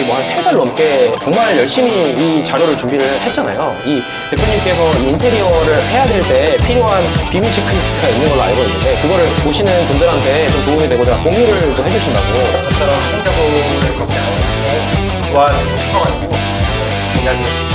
거의 뭐 한 세 달 넘게 정말 열심히 이 자료를 준비를 했잖아요. 이 대표님께서 이 인테리어를 해야 될 때 필요한 비밀 체크리스트가 있는 걸로 알고 있는데 그거를 보시는 분들한테 좀 도움이 되고자 공유를 또 해주신다고. 저처럼 행정을 겪지 않고 도와주고 싶어가지고 굉장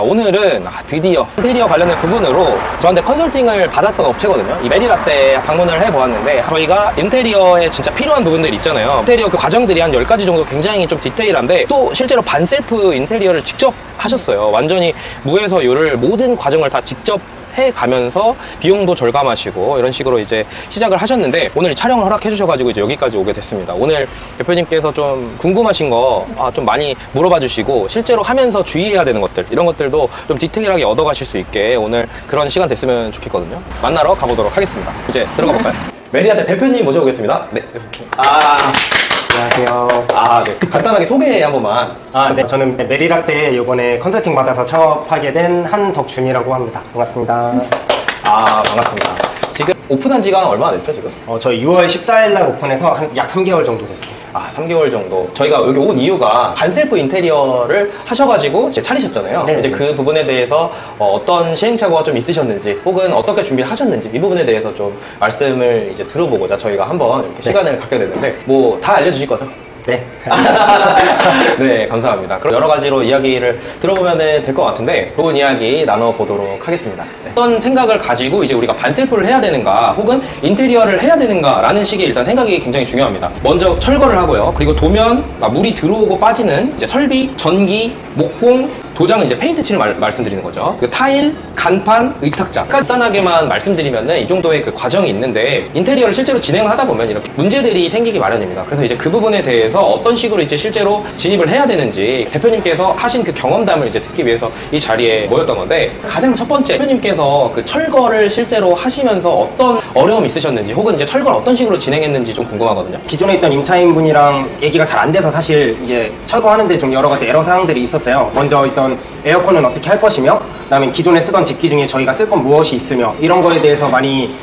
오늘은 아, 드디어 인테리어 관련된 부분으로 저한테 컨설팅을 받았던 업체거든요. 이 메리라떼 방문을 해보았는데 저희가 인테리어에 진짜 필요한 부분들 있잖아요. 인테리어 그 과정들이 한 10가지 정도 굉장히 좀 디테일한데 또 실제로 반셀프 인테리어를 직접 하셨어요. 완전히 무에서 요를 모든 과정을 다 직접 해 가면서 비용도 절감하시고 이런 식으로 이제 시작을 하셨는데 오늘 촬영을 허락해 주셔가지고 이제 여기까지 오게 됐습니다. 오늘 대표님께서 좀 궁금하신 거 아, 좀 많이 물어봐 주시고 실제로 하면서 주의해야 되는 것들 이런 것들도 좀 디테일하게 얻어가실 수 있게 오늘 그런 시간 됐으면 좋겠거든요. 만나러 가보도록 하겠습니다. 이제 들어가 볼까요? 메리아대 대표님 모셔보겠습니다. 네. 아, 안녕하세요. 아, 네. 간단하게 소개 한 번만. 아, 네. 저는 메리라떼 이번에 컨설팅 받아서 창업하게 된 한덕준이라고 합니다. 반갑습니다. 아, 반갑습니다. 지금 오픈한 지가 얼마나 됐죠, 지금? 어, 저 6월 14일 날 오픈해서 한 약 3개월 정도 됐어요. 아, 3개월 정도. 저희가 여기 온 이유가 반셀프 인테리어를 하셔가지고 이제 차리셨잖아요. 네. 이제 그 부분에 대해서 어, 떤 시행착오가 좀 있으셨는지, 혹은 어떻게 준비를 하셨는지, 이 부분에 대해서 좀 말씀을 이제 들어보고자 저희가 한번 이렇게 시간을 갖게 됐는데, 뭐 다 알려주실 거죠? 네. 네, 감사합니다. 그럼 여러 가지로 이야기를 들어보면 될 것 같은데, 좋은 이야기 나눠보도록 하겠습니다. 네. 어떤 생각을 가지고 이제 우리가 반셀프를 해야 되는가, 혹은 인테리어를 해야 되는가라는 식의 일단 생각이 굉장히 중요합니다. 먼저 철거를 하고요. 그리고 도면, 아, 물이 들어오고 빠지는 이제 설비, 전기, 목공, 도장은 이제 페인트 칠을 말, 말씀드리는 거죠. 그 타일, 간판, 의탁자. 간단하게만 말씀드리면은 이 정도의 그 과정이 있는데 인테리어를 실제로 진행을 하다 보면 이렇게 문제들이 생기기 마련입니다. 그래서 이제 그 부분에 대해서 어떤 식으로 이제 실제로 진입을 해야 되는지 대표님께서 하신 그 경험담을 이제 듣기 위해서 이 자리에 모였던 건데 가장 첫 번째 대표님께서 그 철거를 실제로 하시면서 어떤 어려움이 있으셨는지 혹은 이제 철거를 어떤 식으로 진행했는지 좀 궁금하거든요. 기존에 있던 임차인분이랑 얘기가 잘 안 돼서 사실 이제 철거하는데 좀 여러 가지 에러 사항들이 있었어요. 먼저 있던 에어컨은 어떻게 할 것이며, 그다음에 기존에 쓰던 집기 중에 저희가 쓸 건 무엇이 있으며 이런 거에 대해서 많이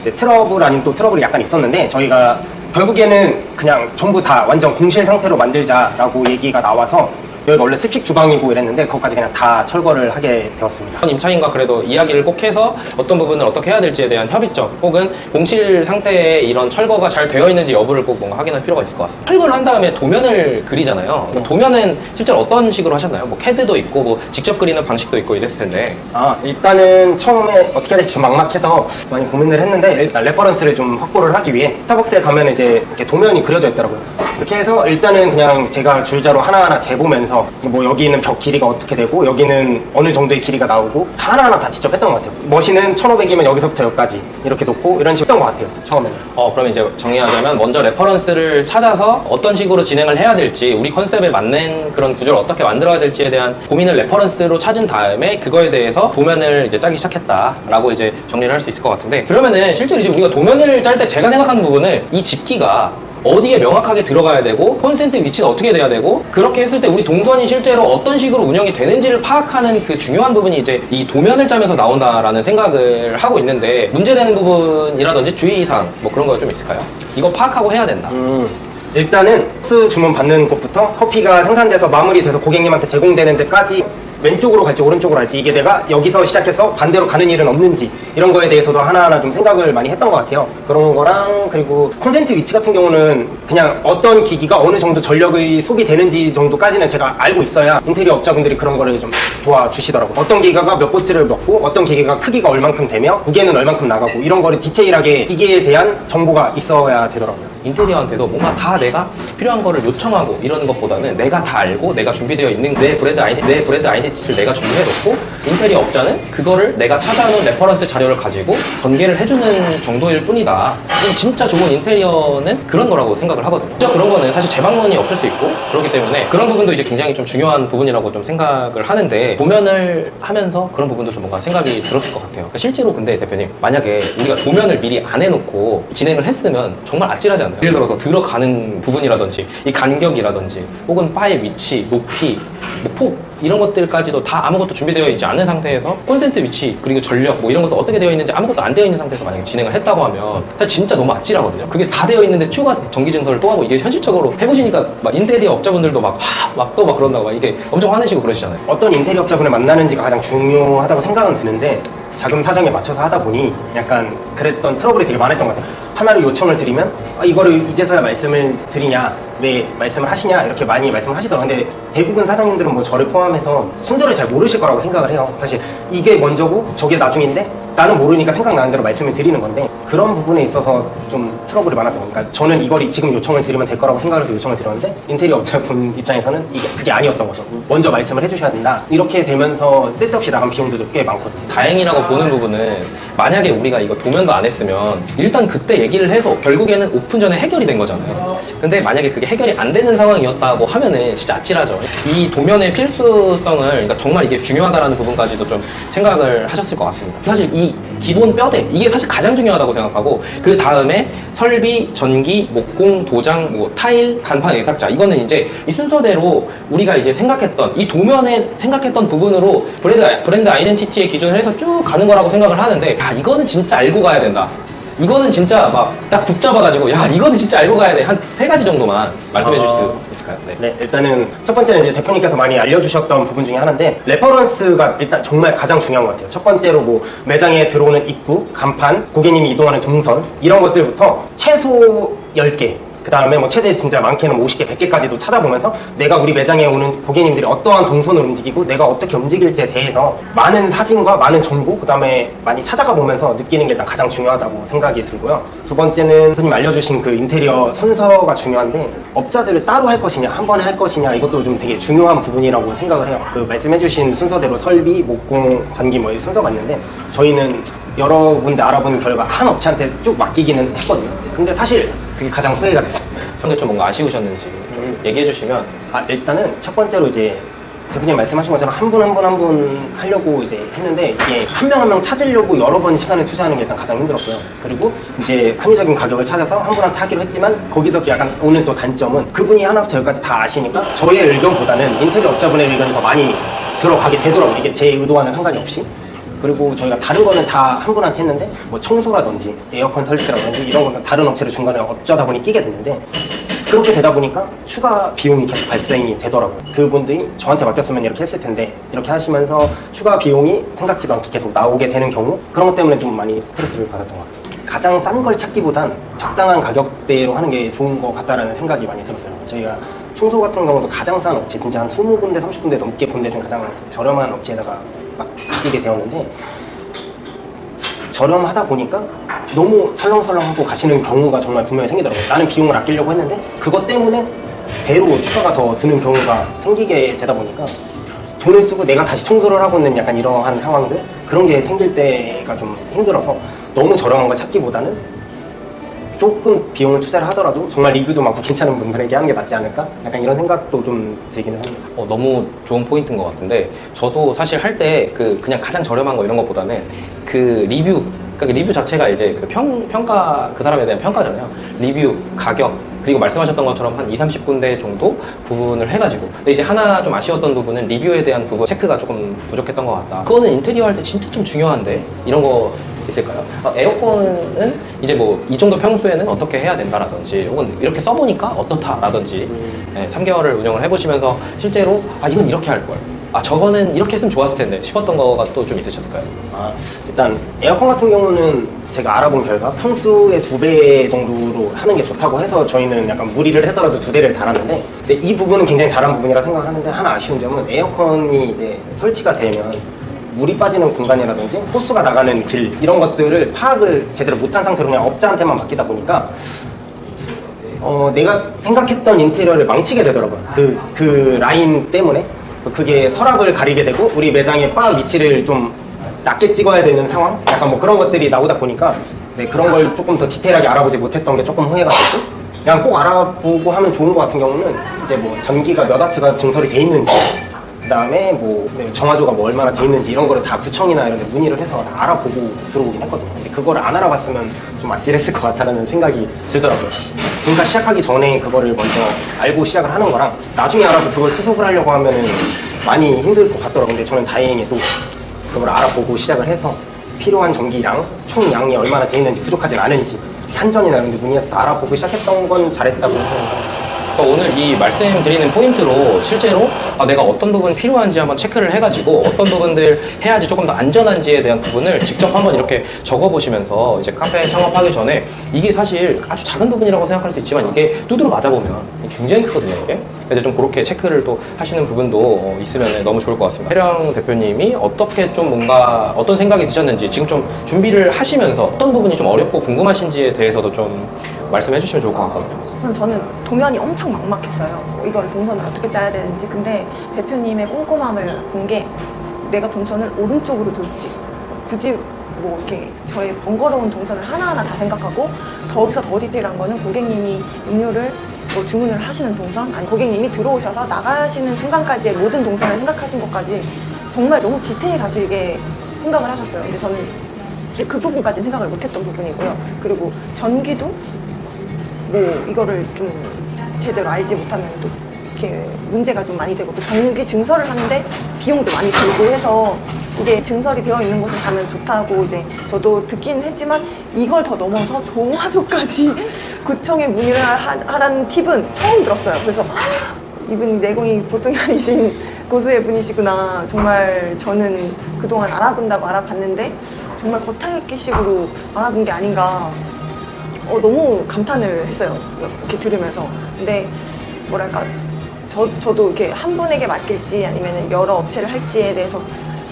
이제 트러블 아닌 또 트러블이 약간 있었는데 저희가 결국에는 그냥 전부 다 완전 공실 상태로 만들자라고 얘기가 나와서 여기가 원래 습식 주방이고 이랬는데 그것까지 그냥 다 철거를 하게 되었습니다. 임차인과 그래도 이야기를 꼭 해서 어떤 부분을 어떻게 해야 될지에 대한 협의점 혹은 공실 상태에 이런 철거가 잘 되어 있는지 여부를 꼭 뭔가 확인할 필요가 있을 것 같습니다. 철거를 한 다음에 도면을 그리잖아요. 그러니까 도면은 실제로 어떤 식으로 하셨나요? 뭐 캐드도 있고 뭐 직접 그리는 방식도 있고 이랬을 텐데 아, 일단은 처음에 어떻게 해야 될지 좀 막막해서 많이 고민을 했는데 일단 레퍼런스를 좀 확보를 하기 위해 스타벅스에 가면 이제 이렇게 도면이 그려져 있더라고요. 이렇게 해서 일단은 그냥 제가 줄자로 하나하나 재보면서 뭐 여기는 벽 길이가 어떻게 되고 여기는 어느 정도의 길이가 나오고 다 하나하나 다 직접 했던 것 같아요. 머신은 1500이면 여기서부터 여기까지 이렇게 놓고 이런 식으로 했던 것 같아요. 처음에는. 어 그럼 이제 정리하자면 먼저 레퍼런스를 찾아서 어떤 식으로 진행을 해야 될지 우리 컨셉에 맞는 그런 구조를 어떻게 만들어야 될지에 대한 고민을 레퍼런스로 찾은 다음에 그거에 대해서 도면을 이제 짜기 시작했다라고 이제 정리를 할 수 있을 것 같은데 그러면은 실제로 이제 우리가 도면을 짤 때 제가 생각하는 부분은 이 집기가 어디에 명확하게 들어가야 되고 콘센트 위치는 어떻게 돼야 되고 그렇게 했을 때 우리 동선이 실제로 어떤 식으로 운영이 되는지를 파악하는 그 중요한 부분이 이제 이 도면을 짜면서 나온다라는 생각을 하고 있는데 문제되는 부분이라든지 주의사항 뭐 그런 거 좀 있을까요? 이거 파악하고 해야 된다. 음, 일단은 스 주문 받는 곳부터 커피가 생산돼서 마무리돼서 고객님한테 제공되는 데까지 왼쪽으로 갈지 오른쪽으로 갈지 이게 내가 여기서 시작해서 반대로 가는 일은 없는지 이런 거에 대해서도 하나하나 좀 생각을 많이 했던 것 같아요. 그런 거랑 그리고 콘센트 위치 같은 경우는 그냥 어떤 기기가 어느 정도 전력이 소비되는지 정도까지는 제가 알고 있어야 인테리어 업자분들이 그런 거를 좀 도와주시더라고요. 어떤 기가가 몇 보트를 넣고 어떤 기계가 크기가 얼만큼 되며 무게는 얼만큼 나가고 이런 거를 디테일하게 기계에 대한 정보가 있어야 되더라고요. 인테리어한테도 뭔가 다 내가 필요한 거를 요청하고 이러는 것보다는 내가 다 알고 내가 준비되어 있는 내 브랜드 아이디 내 브랜드 아이덴티티를 내가 준비해 놓고 인테리어 업자는 그거를 내가 찾아놓은 레퍼런스 자료를 가지고 전개를 해주는 정도일 뿐이다. 진짜 좋은 인테리어는 그런 거라고 생각을 하거든요. 진짜 그런 거는 사실 재방문이 없을 수 있고 그렇기 때문에 그런 부분도 이제 굉장히 좀 중요한 부분이라고 좀 생각을 하는데 도면을 하면서 그런 부분도 좀 뭔가 생각이 들었을 것 같아요. 실제로 근데 대표님 만약에 우리가 도면을 미리 안 해놓고 진행을 했으면 정말 아찔하지 않나요? 예를 들어서 들어가는 부분이라든지 이 간격이라든지 혹은 바의 위치, 높이, 뭐폭 이런 것들까지도 다 아무것도 준비되어 있지 않은 상태에서 콘센트 위치 그리고 전력 뭐 이런 것도 어떻게 되어 있는지 아무것도 안 되어 있는 상태에서 만약에 진행을 했다고 하면 사실 진짜 너무 아찔하거든요. 그게 다 되어 있는데 추가 전기 증설을 또 하고 이게 현실적으로 해보시니까 막 인테리어 업자분들도 막막또막 그런다고 막 이게 엄청 화내시고 그러시잖아요. 어떤 인테리어 업자분을 만나는지가 가장 중요하다고 생각은 드는데 자금 사정에 맞춰서 하다 보니 약간 그랬던 트러블이 되게 많았던 것 같아요. 하나를 요청을 드리면 아, 이거를 이제서야 말씀을 드리냐 왜 말씀을 하시냐 이렇게 많이 말씀을 하시더라고요. 근데 대부분 사장님들은 뭐 저를 포함해서 순서를 잘 모르실 거라고 생각을 해요. 사실 이게 먼저고 저게 나중인데 나는 모르니까 생각나는 대로 말씀을 드리는 건데 그런 부분에 있어서 좀 트러블이 많았던 거니까 저는 이걸 지금 요청을 드리면 될 거라고 생각을 해서 요청을 드렸는데 인테리어 업자분 입장에서는 이게 그게 아니었던 거죠. 먼저 말씀을 해주셔야 된다. 이렇게 되면서 쓸데없이 나간 비용들도 꽤 많거든요. 다행이라고 보는 부분은 만약에 우리가 이거 도면도 안 했으면 일단 그때 얘기를 해서 결국에는 오픈 전에 해결이 된 거잖아요. 근데 만약에 그게 해결이 안 되는 상황이었다고 하면은 진짜 아찔하죠. 이 도면의 필수성을 그러니까 정말 이게 중요하다라는 부분까지도 좀 생각을 하셨을 것 같습니다. 사실 이 기본 뼈대 이게 사실 가장 중요하다고 생각하고 그 다음에 설비, 전기, 목공, 도장, 뭐 타일, 간판, 예탁자 이거는 이제 이 순서대로 우리가 이제 생각했던 이 도면에 생각했던 부분으로 브랜드 브랜드 아이덴티티의 기준을 해서 쭉 가는 거라고 생각을 하는데 야 이거는 진짜 알고 가야 된다. 이거는 진짜 막 딱 붙잡아가지고 야 이거는 진짜 알고 가야 돼 한 세 가지 정도만 말씀해 주실 수 아. 있을까요? 네. 네, 일단은 첫 번째는 이제 대표님께서 많이 알려주셨던 부분 중에 하나인데 레퍼런스가 일단 정말 가장 중요한 것 같아요. 첫 번째로 뭐 매장에 들어오는 입구, 간판, 고객님이 이동하는 동선 이런 것들부터 최소 10개 그 다음에 뭐 최대 진짜 많게는 50개, 100개까지도 찾아보면서 내가 우리 매장에 오는 고객님들이 어떠한 동선을 움직이고 내가 어떻게 움직일지에 대해서 많은 사진과 많은 정보 그 다음에 많이 찾아가 보면서 느끼는 게 일단 가장 중요하다고 생각이 들고요. 두 번째는 대표님 알려주신 그 인테리어 순서가 중요한데 업자들을 따로 할 것이냐 한 번에 할 것이냐 이것도 좀 되게 중요한 부분이라고 생각을 해요. 그 말씀해주신 순서대로 설비, 목공, 전기 뭐 이 순서가 있는데 저희는 여러 군데 알아본 결과 한 업체한테 쭉 맡기기는 했거든요. 근데 사실 그게 가장 후회가 됐어요. 근데 좀 뭔가 아쉬우셨는지 좀 얘기해 주시면 아, 일단은 첫 번째로 이제 대표님 말씀하신 것처럼 한 분 한 분 한 분 하려고 이제 했는데 이게 한 명 한 명 찾으려고 여러 번 시간을 투자하는 게 일단 가장 힘들었고요. 그리고 이제 합리적인 가격을 찾아서 한 분한테 하기로 했지만 거기서 약간 오는 또 단점은 그분이 하나부터 열까지 다 아시니까 저의 의견보다는 인테리어 업자분의 의견이 더 많이 들어가게 되더라고요. 이게 제 의도와는 상관이 없이. 그리고 저희가 다른 거는 다 한 분한테 했는데 뭐 청소라든지 에어컨 설치라든지 이런 거는 다른 업체를 중간에 어쩌다 보니 끼게 됐는데 그렇게 되다 보니까 추가 비용이 계속 발생이 되더라고요. 그분들이 저한테 맡겼으면 이렇게 했을 텐데 이렇게 하시면서 추가 비용이 생각지도 않게 계속 나오게 되는 경우 그런 것 때문에 좀 많이 스트레스를 받았던 것 같습니다. 가장 싼 걸 찾기보단 적당한 가격대로 하는 게 좋은 것 같다라는 생각이 많이 들었어요. 저희가 청소 같은 경우도 가장 싼 업체, 진짜 한 20군데, 30군데 넘게 본 데 중 가장 저렴한 업체에다가 막 맡기게 되었는데 저렴하다 보니까 너무 설렁설렁하고 가시는 경우가 정말 분명히 생기더라고요. 나는 비용을 아끼려고 했는데 그것 때문에 배로 추가가 더 드는 경우가 생기게 되다 보니까 돈을 쓰고 내가 다시 청소를 하고 있는 약간 이러한 상황들 그런 게 생길 때가 좀 힘들어서 너무 저렴한 걸 찾기보다는 조금 비용을 투자를 하더라도 정말 리뷰도 많고 괜찮은 분들에게 하는 게 낫지 않을까? 약간 이런 생각도 좀 들기는 합니다. 어, 너무 좋은 포인트인 것 같은데 저도 사실 할 때 그 그냥 가장 저렴한 거 이런 것보다는 그 리뷰 그러니까 그 리뷰 자체가 이제 그 평, 평가 그 사람에 대한 평가잖아요 리뷰 가격 그리고 말씀하셨던 것처럼 한 2, 30군데 정도 부분을 해가지고 근데 이제 하나 좀 아쉬웠던 부분은 리뷰에 대한 부분 체크가 조금 부족했던 것 같다 그거는 인테리어 할 때 진짜 좀 중요한데 이런 거 있을까요? 어, 에어컨은 이제 뭐 이 정도 평수에는 어떻게 해야 된다라든지 혹은 이렇게 써보니까 어떻다라든지 네, 3개월을 운영을 해보시면서 실제로 아 이건 이렇게 할 걸. 아 저거는 이렇게 했으면 좋았을 텐데 싶었던 거가 또 좀 있으셨을까요? 아, 일단 에어컨 같은 경우는 제가 알아본 결과 평수의 두 배 정도로 하는 게 좋다고 해서 저희는 약간 무리를 해서라도 두 대를 달았는데 근데 이 부분은 굉장히 잘한 부분이라 생각하는데 하나 아쉬운 점은 에어컨이 이제 설치가 되면 물이 빠지는 공간이라든지 호스가 나가는 길 이런 것들을 파악을 제대로 못한 상태로 그냥 업자한테만 맡기다 보니까 어, 내가 생각했던 인테리어를 망치게 되더라고요. 그, 그 라인 때문에. 그게 서랍을 가리게 되고, 우리 매장의 바 위치를 좀 낮게 찍어야 되는 상황? 약간 뭐 그런 것들이 나오다 보니까, 네, 그런 걸 조금 더 디테일하게 알아보지 못했던 게 조금 후회가 되고, 그냥 꼭 알아보고 하면 좋은 것 같은 경우는, 이제 뭐 전기가 몇 와트가 증설이 돼 있는지, 그다음에 뭐 정화조가 뭐 얼마나 돼 있는지 이런 거를 다 구청이나 이런 데 문의를 해서 다 알아보고 들어오긴 했거든요. 근데 그거를 안 알아봤으면 좀 아찔했을 것 같다는 생각이 들더라고요. 공사 시작하기 전에 그거를 먼저 알고 시작을 하는 거랑 나중에 알아서 그걸 수습을 하려고 하면은 많이 힘들 것 같더라고요. 근데 저는 다행히 또 그걸 알아보고 시작을 해서 필요한 전기량, 총 양이 얼마나 돼 있는지 부족하진 않은지 한전이나 이런 데 문의해서 다 알아보고 시작했던 건 잘했다고 생각합니다. 그러니까 오늘 이 말씀드리는 포인트로 실제로 아, 내가 어떤 부분이 필요한지 한번 체크를 해가지고 어떤 부분들 해야지 조금 더 안전한지에 대한 부분을 직접 한번 이렇게 적어보시면서 이제 카페 창업하기 전에 이게 사실 아주 작은 부분이라고 생각할 수 있지만 이게 두드러 맞아보면 굉장히 크거든요 이게. 그래서 좀 그렇게 체크를 또 하시는 부분도 어, 있으면 너무 좋을 것 같습니다. 해령 대표님이 어떻게 좀 뭔가 어떤 생각이 드셨는지 지금 좀 준비를 하시면서 어떤 부분이 좀 어렵고 궁금하신지에 대해서도 좀 말씀해 주시면 좋을 것 같거든요 우선 저는 도면이 엄청 막막했어요. 뭐 이걸 동선을 어떻게 짜야 되는지. 근데 대표님의 꼼꼼함을 본 게 내가 동선을 오른쪽으로 돌지. 굳이 뭐 이렇게 저의 번거로운 동선을 하나하나 다 생각하고 더기서 더 디테일한 거는 고객님이 음료를 뭐 주문을 하시는 동선, 아니 고객님이 들어오셔서 나가시는 순간까지의 모든 동선을 생각하신 것까지 정말 너무 디테일하시게 생각을 하셨어요. 근데 저는 이제 그 부분까지 생각을 못했던 부분이고요. 그리고 전기도 뭐 이거를 좀 제대로 알지 못하면 또 이렇게 문제가 좀 많이 되고 또 전기 증설을 하는데 비용도 많이 들고 해서 이게 증설이 되어 있는 곳에 가면 좋다고 이제 저도 듣긴 했지만 이걸 더 넘어서 종화조까지 구청에 문의를 하, 하라는 팁은 처음 들었어요. 그래서 이분 내공이 보통이 아니신 고수의 분이시구나. 정말 저는 그동안 알아본다고 알아봤는데 정말 겉핥기식으로 알아본 게 아닌가 어, 너무 감탄을 했어요. 이렇게 들으면서. 근데, 뭐랄까, 저, 저도 이렇게 한 분에게 맡길지 아니면 여러 업체를 할지에 대해서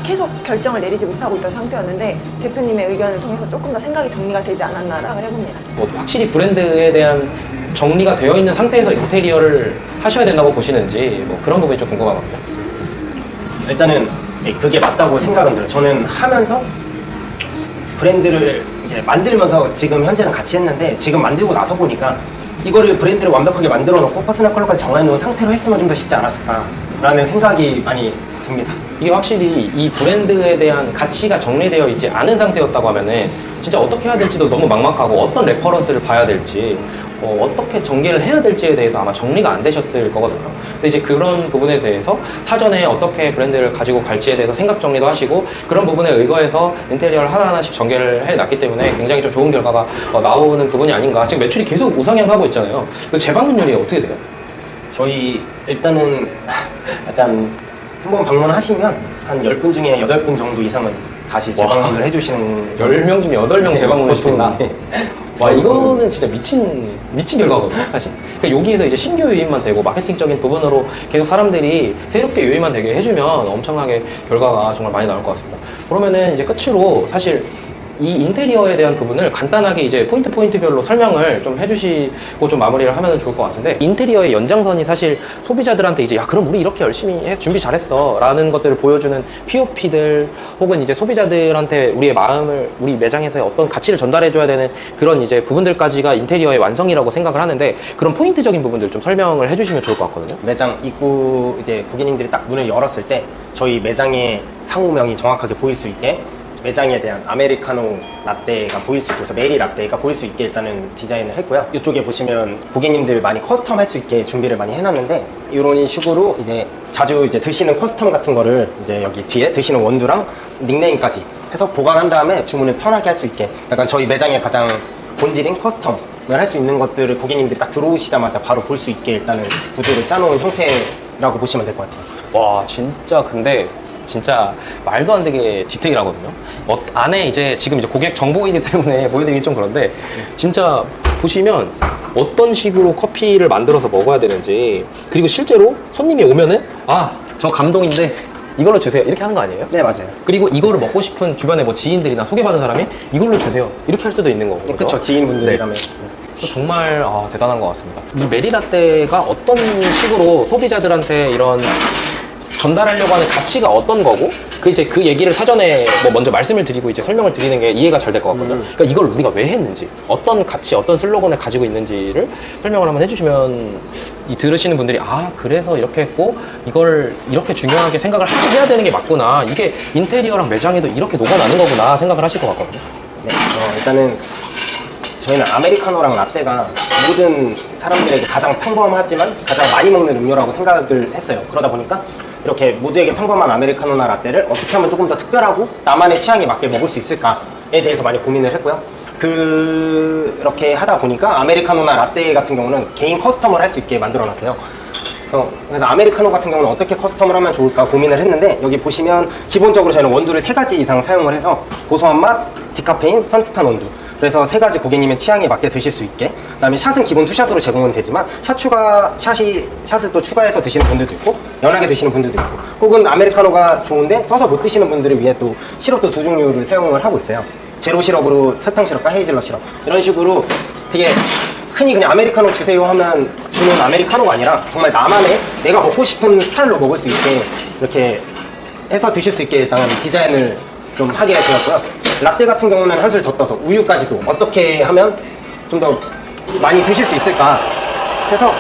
계속 결정을 내리지 못하고 있던 상태였는데, 대표님의 의견을 통해서 조금 더 생각이 정리가 되지 않았나라고 해봅니다. 뭐 확실히 브랜드에 대한 정리가 되어 있는 상태에서 인테리어를 하셔야 된다고 보시는지 뭐 그런 부분이 좀 궁금하거든요. 일단은 네, 그게 맞다고 생각은 들어요. 저는 하면서 브랜드를 이제 만들면서 지금 현재는 같이 했는데 지금 만들고 나서 보니까 이거를 브랜드를 완벽하게 만들어 놓고 퍼스널 컬러까지 정해놓은 상태로 했으면 좀 더 쉽지 않았을까라는 생각이 많이 듭니다. 이게 확실히 이 브랜드에 대한 가치가 정리되어 있지 않은 상태였다고 하면은 진짜 어떻게 해야 될지도 너무 막막하고 어떤 레퍼런스를 봐야 될지 어, 떻게 전개를 해야 될지에 대해서 아마 정리가 안 되셨을 거거든요. 근데 이제 그런 부분에 대해서 사전에 어떻게 브랜드를 가지고 갈지에 대해서 생각 정리도 하시고 그런 부분에 의거해서 인테리어를 하나하나씩 전개를 해놨기 때문에 굉장히 좀 좋은 결과가 어, 나오는 부분이 아닌가. 지금 매출이 계속 우상향하고 있잖아요. 그 재방문율이 어떻게 돼요? 저희 일단은 약간 한번 방문하시면 한 10분 중에 8분 정도 이상은 다시 재방문을 해주시는 10명 중에 8명 네, 재방문을 시킨다. 네. 와 이거는 진짜 미친 미친 결과거든요 사실 그러니까 여기에서 이제 신규 유입만 되고 마케팅적인 부분으로 계속 사람들이 새롭게 유입만 되게 해주면 엄청나게 결과가 정말 많이 나올 것 같습니다 그러면은 이제 끝으로 사실 이 인테리어에 대한 부분을 간단하게 이제 포인트 포인트별로 설명을 좀 해주시고 좀 마무리를 하면 좋을 것 같은데 인테리어의 연장선이 사실 소비자들한테 이제 야 그럼 우리 이렇게 열심히 해서 준비 잘했어 라는 것들을 보여주는 POP들 혹은 이제 소비자들한테 우리의 마음을 우리 매장에서의 어떤 가치를 전달해줘야 되는 그런 이제 부분들까지가 인테리어의 완성이라고 생각을 하는데 그런 포인트적인 부분들 좀 설명을 해주시면 좋을 것 같거든요. 매장 입구 이제 고객님들이 딱 문을 열었을 때 저희 매장의 상호명이 정확하게 보일 수 있게 매장에 대한 아메리카노 라떼가 보일 수 있게 해서 메리 라떼가 보일 수 있게 일단은 디자인을 했고요. 이쪽에 보시면 고객님들 많이 커스텀 할 수 있게 준비를 많이 해놨는데 이런 식으로 이제 자주 이제 드시는 커스텀 같은 거를 이제 여기 뒤에 드시는 원두랑 닉네임까지 해서 보관한 다음에 주문을 편하게 할 수 있게 약간 저희 매장의 가장 본질인 커스텀 을 할 수 있는 것들을 고객님들이 딱 들어오시자마자 바로 볼 수 있게 일단은 구조를 짜놓은 형태라고 보시면 될 것 같아요. 와 진짜 근데 진짜 말도 안 되게 디테일하거든요. 어, 안에 이제 지금 이제 고객 정보이기 때문에 보여드리기 좀 그런데 진짜 보시면 어떤 식으로 커피를 만들어서 먹어야 되는지 그리고 실제로 손님이 오면은 아 저 감동인데 이걸로 주세요 이렇게 하는 거 아니에요? 네, 맞아요. 그리고 이거를 먹고 싶은 주변에 뭐 지인들이나 소개받은 사람이 이걸로 주세요 이렇게 할 수도 있는 거고 그렇죠. 지인분들이라면. 정말 아, 대단한 것 같습니다. 이 메리라떼가 어떤 식으로 소비자들한테 이런 전달하려고 하는 가치가 어떤 거고 그 이제 그 얘기를 사전에 뭐 먼저 말씀을 드리고 이제 설명을 드리는 게 이해가 잘 될 것 같거든요. 그러니까 이걸 우리가 왜 했는지 어떤 가치, 어떤 슬로건을 가지고 있는지를 설명을 한번 해주시면 이 들으시는 분들이 아 그래서 이렇게 했고 이걸 이렇게 중요하게 생각을 하고 해야 되는 게 맞구나. 이게 인테리어랑 매장에도 이렇게 녹아나는 거구나 생각을 하실 것 같거든요. 네, 어, 일단은 저희는 아메리카노랑 라떼가 모든 사람들에게 가장 평범하지만 가장 많이 먹는 음료라고 생각을 했어요. 그러다 보니까 이렇게 모두에게 평범한 아메리카노나 라떼를 어떻게 하면 조금 더 특별하고 나만의 취향에 맞게 먹을 수 있을까에 대해서 많이 고민을 했고요. 그렇게 하다 보니까 아메리카노나 라떼 같은 경우는 개인 커스텀을 할 수 있게 만들어 놨어요. 그래서, 아메리카노 같은 경우는 어떻게 커스텀을 하면 좋을까 고민을 했는데 여기 보시면 기본적으로 저희는 원두를 세 가지 이상 사용을 해서 고소한 맛, 디카페인, 산뜻한 원두 그래서 세 가지 고객님의 취향에 맞게 드실 수 있게 그다음에 샷은 기본 투샷으로 제공은 되지만 샷 추가 샷이 샷을 또 추가해서 드시는 분들도 있고 연하게 드시는 분들도 있고 혹은 아메리카노가 좋은데 써서 못 드시는 분들을 위해 또 시럽도 두 종류를 사용을 하고 있어요 제로 시럽으로 설탕 시럽과 헤이즐넛 시럽 이런 식으로 되게 흔히 그냥 아메리카노 주세요 하면 주는 아메리카노가 아니라 정말 나만의 내가 먹고 싶은 스타일로 먹을 수 있게 이렇게 해서 드실 수 있게 일단 디자인을 좀 하게 되었고요. 라떼 같은 경우는 한술 더 떠서 우유까지도 어떻게 하면 좀 더 많이 드실 수 있을까 해서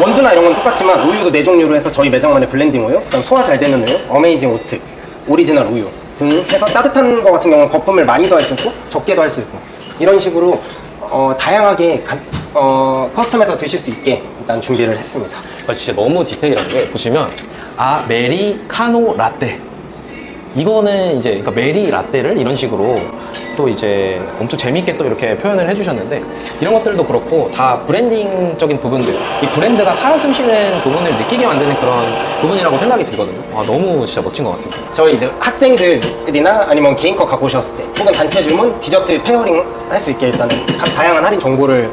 원두나 이런 건 똑같지만 우유도 네 종류로 해서 저희 매장만의 블렌딩 우유, 그다음 소화 잘 되는 우유, 어메이징 오트, 오리지널 우유 등 해서 따뜻한 거 같은 경우는 거품을 많이도 할수 있고 적게도 할 수 있고 이런 식으로 어, 다양하게 가- 어, 커스텀해서 드실 수 있게 일단 준비를 했습니다. 아, 진짜 너무 디테일한 게 보시면 아메리카노 라떼 이거는 이제 그러니까 메리 라떼를 이런 식으로 또 이제 엄청 재밌게 또 이렇게 표현을 해주셨는데 이런 것들도 그렇고 다 브랜딩적인 부분들 이 브랜드가 살아 숨쉬는 부분을 느끼게 만드는 그런 부분이라고 생각이 들거든요. 아, 너무 진짜 멋진 것 같습니다. 저희 이제 학생들이나 아니면 개인 거 갖고 오셨을 때 혹은 단체 주문, 디저트 페어링 할 수 있게 일단 각 다양한 할인 정보를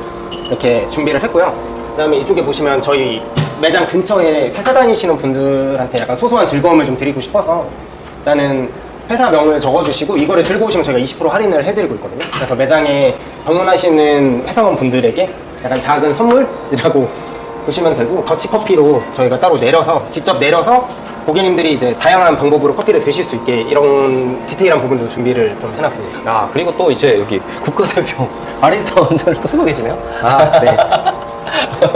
이렇게 준비를 했고요. 그 다음에 이쪽에 보시면 저희 매장 근처에 회사 다니시는 분들한테 약간 소소한 즐거움을 좀 드리고 싶어서 일단은 회사 명을 적어주시고 이거를 들고 오시면 저희가 20% 할인을 해드리고 있거든요. 그래서 매장에 방문하시는 회사원 분들에게 약간 작은 선물이라고 보시면 되고 더치 커피로 저희가 따로 내려서 직접 내려서 고객님들이 이제 다양한 방법으로 커피를 드실 수 있게 이런 디테일한 부분도 준비를 좀 해놨습니다. 아 그리고 또 이제 여기 국가대표 바리스타 원장을 또 쓰고 계시네요. 아, 네.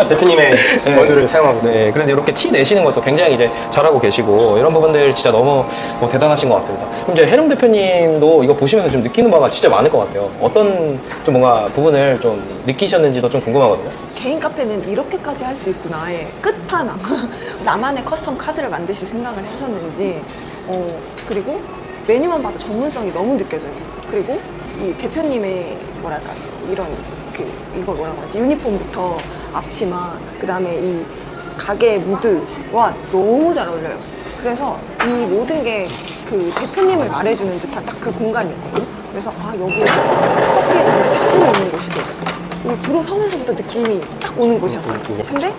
대표님의 원두를 사용하고 있습니다. 네, 그런데 이렇게 티 내시는 것도 굉장히 이제 잘하고 계시고 이런 부분들 진짜 너무 뭐 대단하신 것 같습니다. 그럼 이제 해룡 대표님도 이거 보시면서 좀 느끼는 바가 진짜 많을 것 같아요. 어떤 좀 뭔가 부분을 좀 느끼셨는지도 좀 궁금하거든요. 개인 카페는 이렇게까지 할 수 있구나의 끝판왕. 나만의 커스텀 카드를 만드실 생각을 하셨는지, 어, 그리고 메뉴만 봐도 전문성이 너무 느껴져요. 그리고 이 대표님의 뭐랄까, 이런 그, 이걸 뭐라고 하지? 유니폼부터 앞치마, 그 다음에 이 가게 무드와 너무 잘 어울려요. 그래서 이 모든 게 그 대표님을 말해주는 듯한 딱 그 공간이었거든요. 그래서 아, 여기는 커피에 정말 자신이 있는 곳이거든요. 여기 들어서면서부터 느낌이 딱 오는 곳이었어요. 근데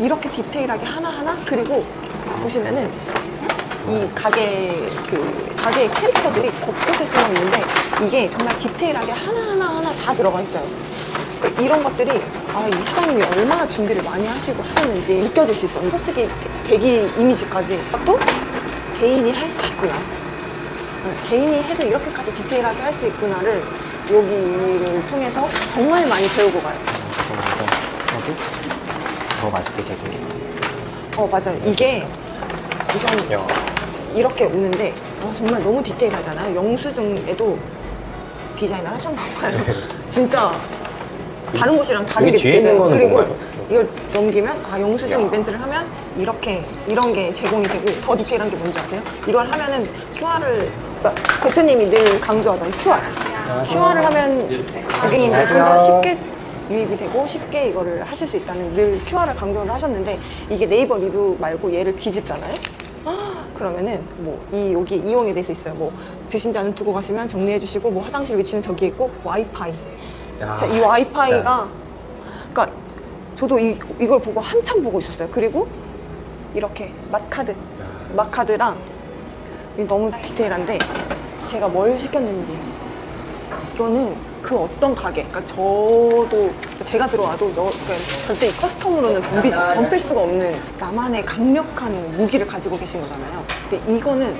이렇게 디테일하게 하나하나 그리고 보시면은 이 가게 그 가게의 캐릭터들이 곳곳에 숨어 있는데 이게 정말 디테일하게 하나하나 하나 다 들어가 있어요. 그러니까 이런 것들이 아, 이 사장님이 얼마나 준비를 많이 하시고 하셨는지 느껴질 수 있어요. 포스기 대기 이미지까지 또 개인이 할 수 있구나. 네, 개인이 해도 이렇게까지 디테일하게 할 수 있구나를 여기를 통해서 정말 많이 배우고 가요. 더 맛있게 제공해. 어 맞아요. 이게 우선 야. 이렇게 오는데 아, 정말 너무 디테일하잖아요. 영수증에도 디자인을 하셨나 봐요. 진짜 다른 곳이랑 다르게 여기 뒤에 있는 느껴져요. 거는 그리고 뭔가요? 이걸 넘기면 아 영수증 이벤트를 하면 이렇게 이런 게 제공이 되고 더 디테일한 게 뭔지 아세요? 이걸 하면은 QR을 그러니까 대표님이 늘 강조하던 QR. QR을 하면 고객님들 좀더 쉽게 유입이 되고 쉽게 이거를 하실 수 있다는 늘 QR을 강조를 하셨는데 이게 네이버 리뷰 말고 얘를 뒤집잖아요. 아, 그러면은 뭐 이 여기 이용에 대해서 있어요. 뭐 드신 잔은 두고 가시면 정리해 주시고 뭐 화장실 위치는 저기 있고 와이파이. 야, 진짜 이 와이파이가 그러니까 저도 이, 이걸 보고 한참 보고 있었어요. 그리고 이렇게 맛카드, 맛카드랑 이게 너무 디테일한데 제가 뭘 시켰는지 이거는 그 어떤 가게, 그러니까 저도 제가 들어와도 너, 그러니까 절대 이 커스텀으로는 덤비지, 덤빌 수가 없는 나만의 강력한 무기를 가지고 계신 거잖아요. 근데 이거는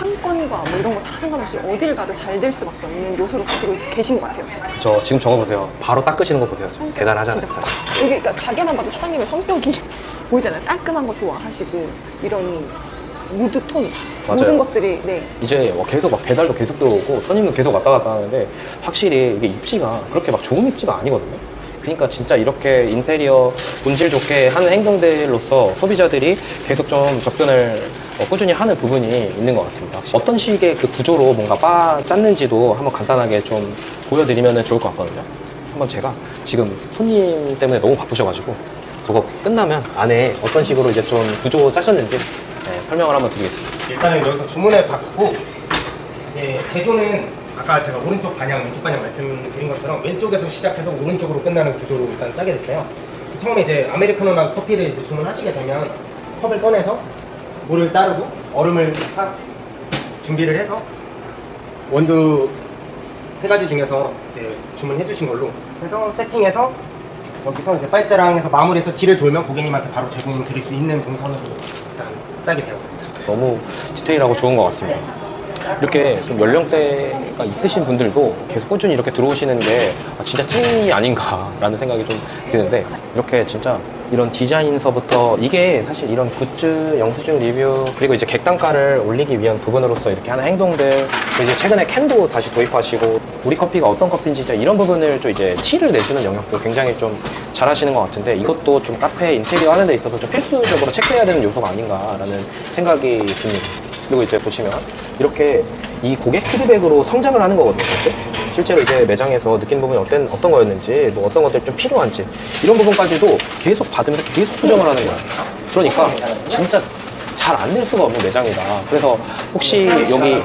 상권과 뭐 이런 거 다 상관없이 어딜 가도 잘 될 수밖에 없는 요소를 가지고 계신 것 같아요. 저 지금 저거 보세요. 바로 닦으시는 거 보세요. 저 대단하잖아요. 진짜. 사실. 여기 그러니까 가게만 봐도 사장님의 성격이 보이잖아요. 깔끔한 거 좋아하시고 이런 무드 톤 맞아요. 모든 것들이 네 이제 뭐 계속 막 배달도 계속 들어오고 손님도 계속 왔다 갔다 하는데 확실히 이게 입지가 그렇게 막 좋은 입지가 아니거든요. 그러니까 진짜 이렇게 인테리어 본질 좋게 하는 행동들로서 소비자들이 계속 좀 접근을 어, 꾸준히 하는 부분이 있는 것 같습니다. 어떤 식의 그 구조로 뭔가 바 짰는지도 한번 간단하게 좀 보여드리면 좋을 것 같거든요. 한번 제가 지금 손님 때문에 너무 바쁘셔가지고 저거 끝나면 안에 어떤 식으로 이제 좀 구조 짜셨는지 네, 설명을 한번 드리겠습니다. 일단은 여기서 주문을 받고 이제 제조는 아까 제가 오른쪽 반향, 왼쪽 반향 말씀드린 것처럼 왼쪽에서 시작해서 오른쪽으로 끝나는 구조로 일단 짜게 됐어요. 처음에 이제 아메리카노나 커피를 이제 주문하시게 되면 컵을 꺼내서 물을 따르고 얼음을 딱 준비를 해서 원두 세 가지 중에서 이제 주문해 주신 걸로 해서 세팅해서 여기서 이제 빨대랑 해서 마무리해서 뒤를 돌면 고객님한테 바로 제공을 드릴 수 있는 동선으로 일단 짜게 되었습니다. 너무 디테일하고 좋은 것 같습니다. 이렇게 좀 연령대가 있으신 분들도 계속 꾸준히 이렇게 들어오시는 게 아, 진짜 찐이 아닌가라는 생각이 좀 드는데 이렇게 진짜 이런 디자인서부터 이게 사실 이런 굿즈, 영수증 리뷰 그리고 이제 객단가를 올리기 위한 부분으로서 이렇게 하는 행동들 이제 최근에 캔도 다시 도입하시고 우리 커피가 어떤 커피인지 진짜 이런 부분을 좀 이제 티를 내주는 영역도 굉장히 좀 잘하시는 것 같은데 이것도 좀 카페 인테리어 하는 데 있어서 좀 필수적으로 체크해야 되는 요소가 아닌가라는 생각이 듭니다. 그리고 이제 보시면 이렇게 이 고객 피드백으로 성장을 하는 거거든요. 실제? 실제로 이제 매장에서 느낀 부분이 어떤, 어떤 거였는지, 뭐 어떤 것들이 좀 필요한지, 이런 부분까지도 계속 받으면서 계속 수정을 하는 거예요. 그러니까 진짜 잘 안 될 수가 없는 매장이다. 그래서 혹시 여기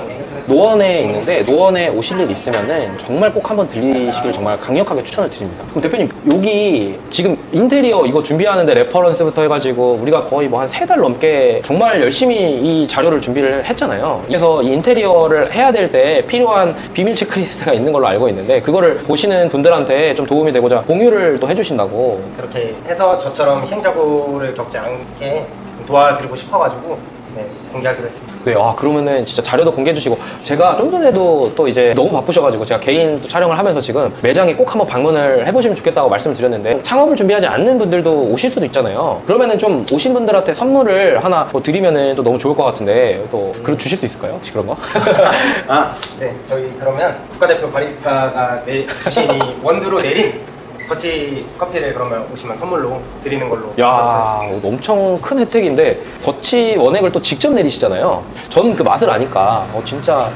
노원에 있는데 노원에 오실 일 있으면은 정말 꼭 한번 들리시길 정말 강력하게 추천을 드립니다. 그럼 대표님 여기 지금 인테리어 이거 준비하는데 레퍼런스부터 해가지고 우리가 거의 뭐 한 세 달 넘게 정말 열심히 이 자료를 준비를 했잖아요. 그래서 이 인테리어를 해야 될 때 필요한 비밀 체크리스트가 있는 걸로 알고 있는데 그거를 보시는 분들한테 좀 도움이 되고자 공유를 또 해주신다고 그렇게 해서 저처럼 시행착오를 겪지 않게 도와드리고 싶어가지고 네, 공개하기로 했습니다. 네, 아, 그러면은 진짜 자료도 공개해 주시고, 제가 좀 전에도 또 이제 너무 바쁘셔가지고, 제가 개인 또 촬영을 하면서 지금 매장에 꼭 한번 방문을 해보시면 좋겠다고 말씀을 드렸는데, 창업을 준비하지 않는 분들도 오실 수도 있잖아요. 그러면은 좀 오신 분들한테 선물을 하나 뭐 드리면은 또 너무 좋을 것 같은데, 또, 그럼 주실 수 있을까요? 혹시 그런 거? 아, 네, 저희 그러면 국가대표 바리스타가 내, 주신 이 원두로 내린 더치 커피를 그러면 오시면 선물로 드리는 걸로. 야, 엄청 큰 혜택인데, 더치 원액을 또 직접 내리시잖아요. 저는 그 맛을 아니까, 어, 진짜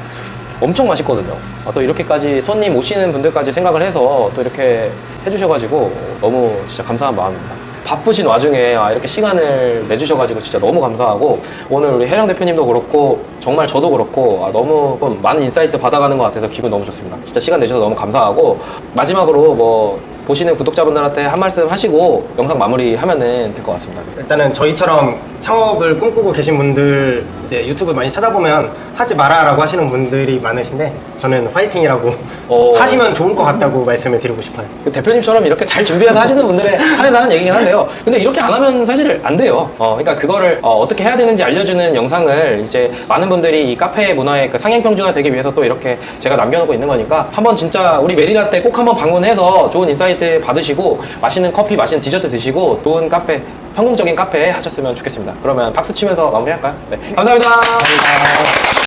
엄청 맛있거든요. 아, 또 이렇게까지 손님 오시는 분들까지 생각을 해서 또 이렇게 해주셔가지고 너무 진짜 감사한 마음입니다. 바쁘신 와중에 아, 이렇게 시간을 내주셔가지고 진짜 너무 감사하고 오늘 우리 혜령 대표님도 그렇고 정말 저도 그렇고 아, 너무 좀 많은 인사이트 받아가는 것 같아서 기분 너무 좋습니다. 진짜 시간 내주셔서 너무 감사하고 마지막으로 뭐 보시는 구독자분들한테 한 말씀 하시고 영상 마무리 하면 은 될 것 같습니다. 일단은 저희처럼 창업을 꿈꾸고 계신 분들 이제 유튜브 많이 찾아보면 하지 마라라고 하시는 분들이 많으신데 저는 화이팅이라고 어. 하시면 좋을 것 같다고 말씀을 드리고 싶어요. 그 대표님처럼 이렇게 잘 준비해서 하시는 분들의 한해서 하는 얘기긴 한데요. 근데 이렇게 안 하면 사실 안 돼요. 어, 그러니까 그거를 어, 떻게 해야 되는지 알려주는 영상을 이제 많은 분들이 이 카페 문화의 그 상향평준화 되기 위해서 또 이렇게 제가 남겨놓고 있는 거니까 한번 진짜 우리 메리나 때 꼭 한번 방문해서 좋은 인사이트 받으시고 맛있는 커피, 맛있는 디저트 드시고 좋은 카페, 성공적인 카페 하셨으면 좋겠습니다. 그러면 박수 치면서 마무리할까요? 네. 감사합니다.